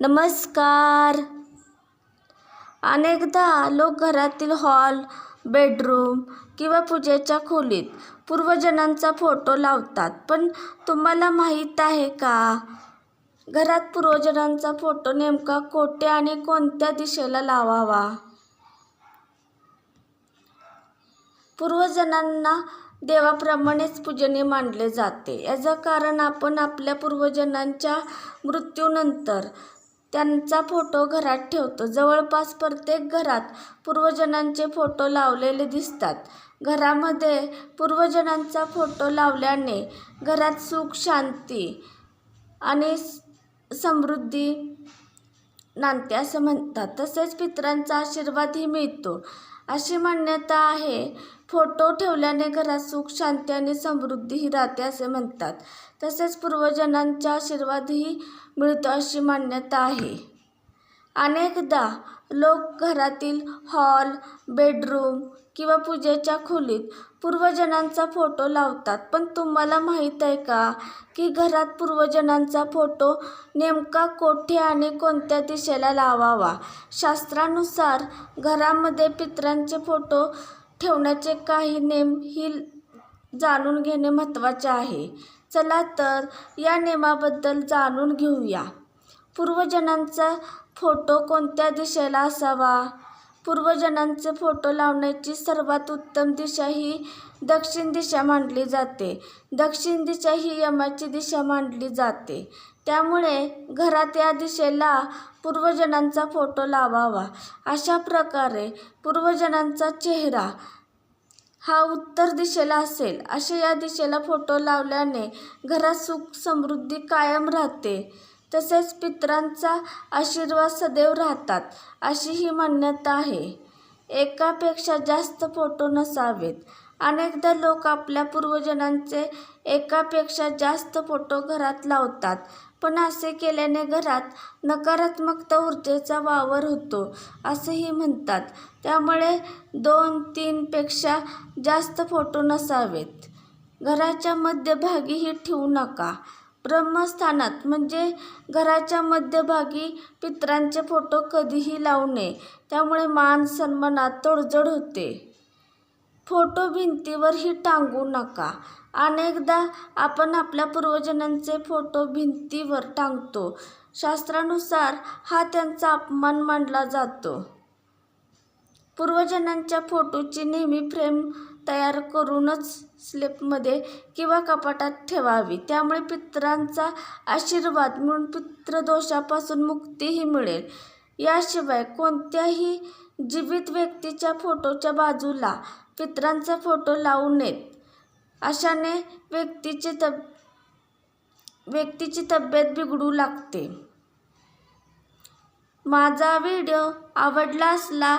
नमस्कार. अनेकदा लोक घरातील हॉल बेडरूम किंवा पूजेच्या खोलीत पूर्वजनांचा फोटो लावतात पण तुम्हाला माहीत आहे का? घरात पूर्वजनांचा फोटो नेमका कोठे आणि कोणत्या दिशेला लावावा? पूर्वजनांना देवाप्रमाणेच पूजने मानले जाते. याचं कारण आपण आपल्या पूर्वजनांच्या मृत्यूनंतर त्यांचा फोटो घरात ठेवतो. जवळपास प्रत्येक घरात पूर्वजनांचे फोटो लावलेले दिसतात. घरामध्ये पूर्वजनांचा फोटो लावल्याने घरात सुख शांती आणि समृद्धी नांदते असं म्हणतात. तसेच पितरांचा आशीर्वादही मिळतो. अशी मान्यता आहे. फोटो ठेवल्याने घरात सुख शांती आणि समृद्धीही राहते असे म्हणतात. तसेच पूर्वजनांचा आशीर्वादही मिळतो अशी मान्यता आहे. अनेकदा लोक घरातील हॉल बेडरूम किंवा पूजेच्या खोलीत पूर्वजनांचा फोटो लावतात. पण तुम्हाला माहीत आहे का की घरात पूर्वजनांचा फोटो नेमका कोठे आणि कोणत्या दिशेला लावावा? शास्त्रानुसार घरामध्ये पितरांचे फोटो ठेवण्याचे काही नेम ही जाणून घेणे महत्त्वाचे आहे. चला तर या नियमाबद्दल जाणून घेऊया. पूर्वजनांचा फोटो कोणत्या दिशेला असावा? पूर्वजनांचे फोटो लावण्याची सर्वात उत्तम दिशा ही दक्षिण दिशा मानली जाते. दक्षिण दिशा ही यमाची दिशा मानली जाते. त्यामुळे घरात या दिशेला पूर्वजनांचा फोटो लावावा. अशा प्रकारे पूर्वजनांचा चेहरा हा उत्तर दिशेला असेल. अशा या दिशेला फोटो लावल्याने घरात सुख समृद्धी कायम राहते. तसेच पितरांचा आशीर्वाद सदैव राहतात अशी ही मान्यता आहे. एकापेक्षा जास्त फोटो नसावेत. अनेकदा लोक आपल्या पूर्वजनांचे एकापेक्षा जास्त फोटो घरात लावतात पण असे केल्याने घरात नकारात्मकता ऊर्जेचा वावर होतो असेही म्हणतात. त्यामुळे दोन तीनपेक्षा जास्त फोटो नसावेत. घराच्या मध्यभागीही ठेवू नका. ब्रह्मस्थानात म्हणजे घराच्या मध्यभागी पितरांचे फोटो कधीही लावू नये. त्यामुळे मान सन्मानात तडजोड होते. फोटो भिंतीवरही टांगू नका. अनेकदा आपण आपल्या पूर्वजनांचे फोटो भिंतीवर टांगतो. शास्त्रानुसार हा त्यांचा अपमान मानला जातो. पूर्वजनांच्या फोटोची नेहमी फ्रेम तयार करूनच स्लेपमध्ये किंवा कपाटात ठेवावी. त्यामुळे पितरांचा आशीर्वाद मिळून पितृदोषापासून मुक्तीही मिळेल. याशिवाय कोणत्याही जीवित व्यक्तीच्या फोटोच्या बाजूला पितरांचा फोटो लावू नयेत. अशाने व्यक्तीची तब व्यक्तीची तब्येत बिघडू लागते. माझा व्हिडिओ आवडला असला